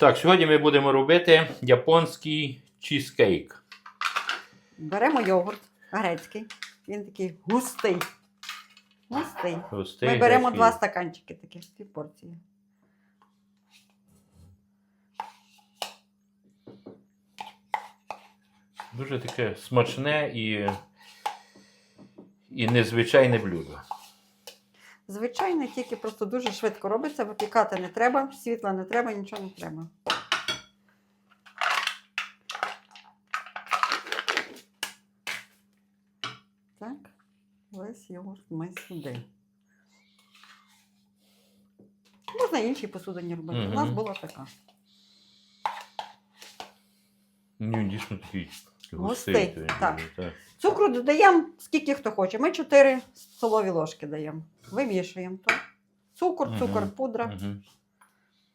Так, сьогодні ми будемо робити японський чізкейк. Беремо йогурт грецький. Він такий густий. Густий. Густий, Ми беремо такий. два стаканчики таких, пів порції. Дуже таке смачне і, і незвичайне блюдо. Звичайно, тільки просто дуже швидко робиться, випікати не треба, світла не треба, нічого не треба. Так, весь йогурт ми сюди. Можна інші посудині робити. У нас була така. Ну, він дійсно такий Густий, густий. так. так. Цукру додаємо скільки хто хоче. Ми 4 столові ложки даємо. Вимішуємо то. Цукор, Мгм. цукор, пудра. Мгм.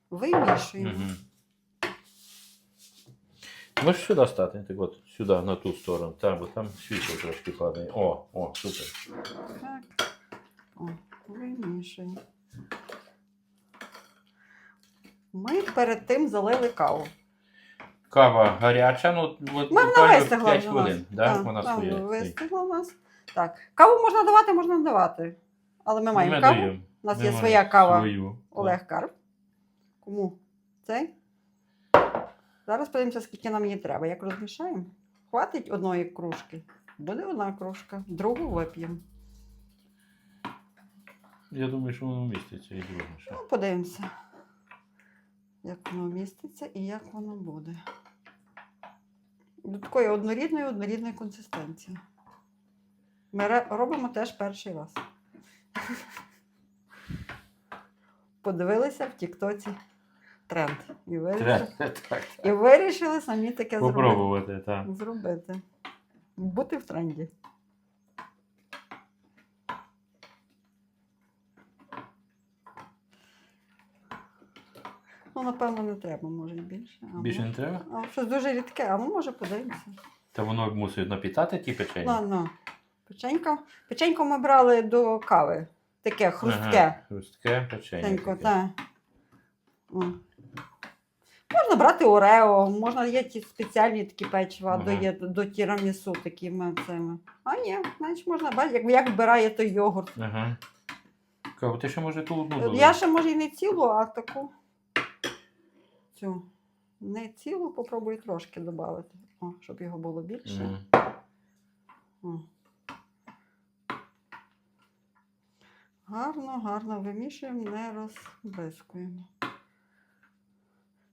Вимішуємо. Мгм. Можеш сюди стати, так от, сюди, на ту сторону. Так, бо там світло трошки падає. О, о, супер. Так. О, вимішуємо. Ми перед тим залили каву. Кава гаряча, ну от Ми вона буквально вистигла 5 вже у нас. хвилин. Да? Так, Вона своє. вистигла у нас. Так. Каву можна давати, можна не давати. Але ми маємо Ми каву. даємо. У нас Ми є своя кава Свою. Олег Карп. Кому? Цей? Зараз подивимося, скільки нам її треба. Як розмішаємо? Хватить одної кружки. Буде одна кружка, другу вип'ємо. Я думаю, що воно вміститься і друге. ще. Ну, подивимося, як воно вміститься і як воно буде. До такої однорідної, однорідної консистенції. Ми робимо теж перший раз. Подивилися в Тіктоці тренд. І вирішили, Треба так. і вирішили самі таке зробити. Попробувати, так. зробити. Бути в тренді. Ну, напевно, не треба, може і більше. А Більше може- не треба? А щось дуже рідке, а ну може подивимося. Та воно мусить напітати ті печення. Ну, ну. Печенько. Печенько ми брали до кави. Таке хрустке. Ага, хрустке печення. Печенько, таке. так. О. Можна брати орео, можна є ті спеціальні такі печива, до, Ага. є, до тірамісу такими цими. А ні, значить можна бачити, як, як вбирає той йогурт. Ага. Кажу, ти ще може ту одну От? Я ще може і не цілу, а таку. Цю. Не цілу, попробую трошки додати, О, щоб його було більше. О. Гарно, гарно вимішуємо, не розбризкуємо.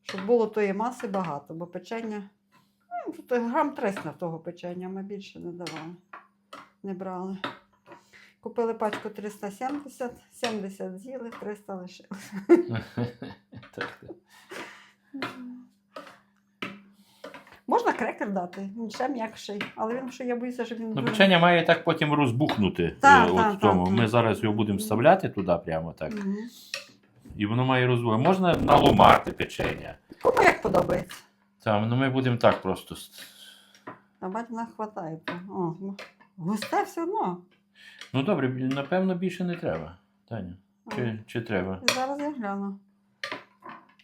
Щоб було тої маси багато, бо печення. Ну, тут грам 300 того печення, ми більше не давали, не брали. Купили пачку 370, 70 з'їли, 300 лишили. Можна крекер дати, він ще м'якший, але він що я боюся, що він Ну, печення має так потім розбухнути. Так, е, от так, в тому. так, Ми зараз його будемо вставляти туди прямо так. Мгм. І воно має розбухнути. Можна наломати печення. Кому як подобається. Там, ну ми будемо так просто. с- А бать не хватає. О, ну, густе все одно. Ну добре, напевно, більше не треба. Таня. Чи, чи треба? Зараз я гляну.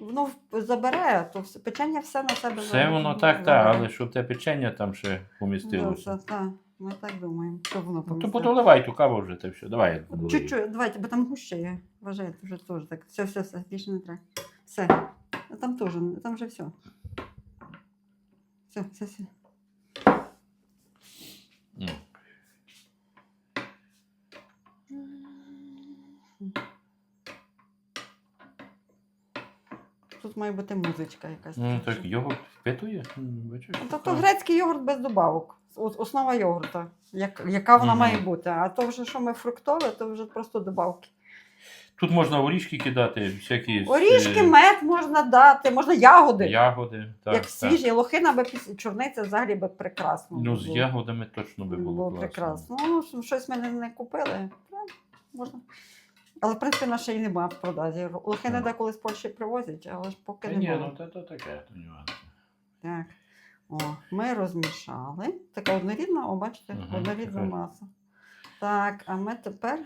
Воно забирає, забере, то все, печення все на себе Все забере. воно так, так, але щоб те печення там ще помістилося. Ну, Так, ми так думаємо, що воно Ну, то помістилося. подоливай ту каву вже, те все. Давай. я. Чуть-чуть, давайте, бо там гуще є. Вважайте, вже теж так. Все, все, все, більше не треба. Все. А Там теж, там вже все. Все, все, все. Ну. Тут має бути музичка якась. Ну, так йогурт впитує. Бачиш? Ну, Тобто грецький йогурт без добавок. Основа йогурта, як, яка вона Мгм. має бути. А то вже, що ми фруктове, то вже просто добавки. Тут можна орішки кидати, всякі Орішки, е, мед можна дати, можна ягоди. ягоди. Так, як свіжі, лохина би піс- чорниця взагалі би прекрасно. Ну, з було. ягодами точно би було, було класно. прекрасно. Ну, що- щось ми не, не купили. Ну, можна. Але, в принципі, наша і немає в продажі. Лохини Мгм. деколи з Польщі привозять, але ж поки Та не ні, ну то таке, то нюанси. Так. О, ми розмішали. Така однорідна, о, бачите, Мгм, однорідна така. маса. Так, а ми тепер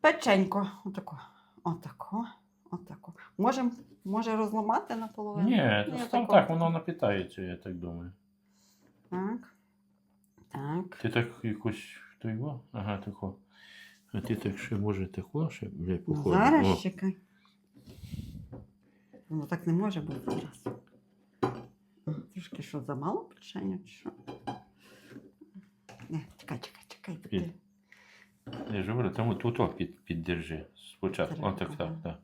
печенько. Отако. Отако. Отако. Може, може розламати наполовину? Ні, то там так, воно напітається, я так думаю. Так. Так. Ти так якось то його? Ага, тако. А ти так ще може тако, ще бля, Ну, походу. зараз О, чекай. Воно так не може бути зараз. Трошки що, замало печення чи що? Не, чекай, чекай, чекай. Під- Ти. Я ж говорю, там тут о, під, піддержи спочатку. О, так, так, так.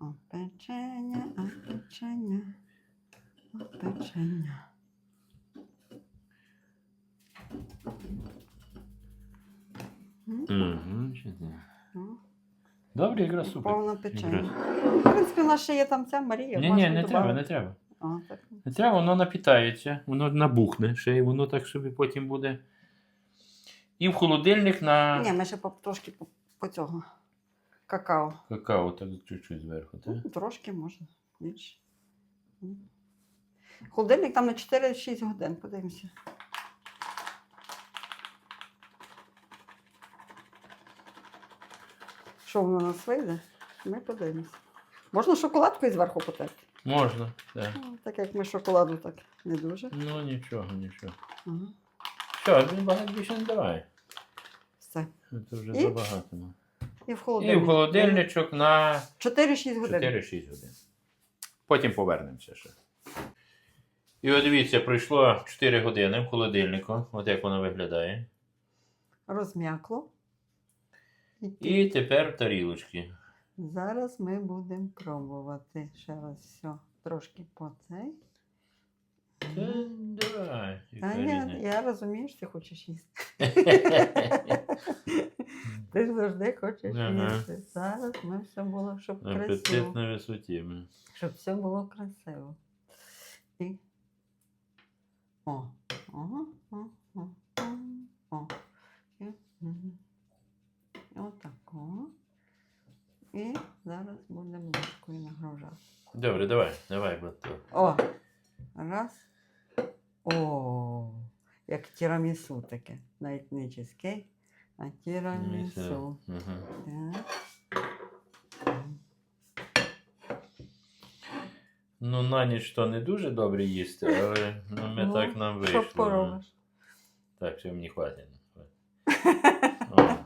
О, печення, а печення. О, печення. Угу, Добре, якраз супер. Повне печення. В принципі, у нас ще є там ця Марія. Ні, ні, не добавити. треба, не треба. О, так. Не треба, воно напітається, воно набухне ще, і воно так собі потім буде. І в холодильник на Ні, ми ще по, трошки по, по цього. Какао. какао, так чуть-чуть зверху, так? Ну, Трошки можна. Більше. Холодильник там на 4-6 годин, подивимося. Що воно у нас вийде? Ми подивимося. Можна шоколадкою зверху потерти. Можна, так. Ну, Так як ми шоколаду так не дуже. Ну нічого, нічого. Ага. Що, він багато більше не давай. Все. Це вже І? забагато. ну. І в І холодильник. в холодильничок на 4-6 годин. 4-6 годин. Потім повернемося ще. І от дивіться, пройшло 4 години в холодильнику. От як воно виглядає. Розм'якло. І тепер тарілочки. Зараз ми будемо пробувати. Ще раз все. Трошки по цей. Та давай. Та яка я, я розумію, що ти хочеш їсти. Ти ж завжди хочеш Ага. їсти. Зараз ми все було, щоб красиво. Апетит на висоті. ми. Щоб все було красиво. І. О. О. О. О. О. І. мгм. Отако. І зараз будемо ложкою нагружати. Добре, давай, давай, бо. О! Раз. О! Як тірамісу таке. Навіть не чизкейк, а тірамісу. Ну, на ніч то не дуже добре їсти, але ну, ми Ну, так нам вийшло. Що поробиш? Так, що мені хватить. О.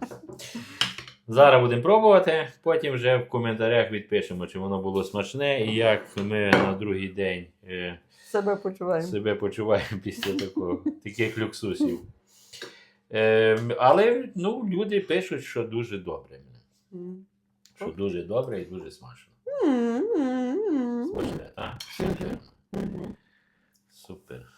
Зараз будемо пробувати, потім вже в коментарях відпишемо, чи воно було смачне і як ми на другий день е, Себе почуваємо. себе почуваємо після такого, таких люксусів. Е, але ну, люди пишуть, що дуже добре. М. Що дуже добре і дуже смачно. М-м-м. Смачне, так? Мгм. Супер.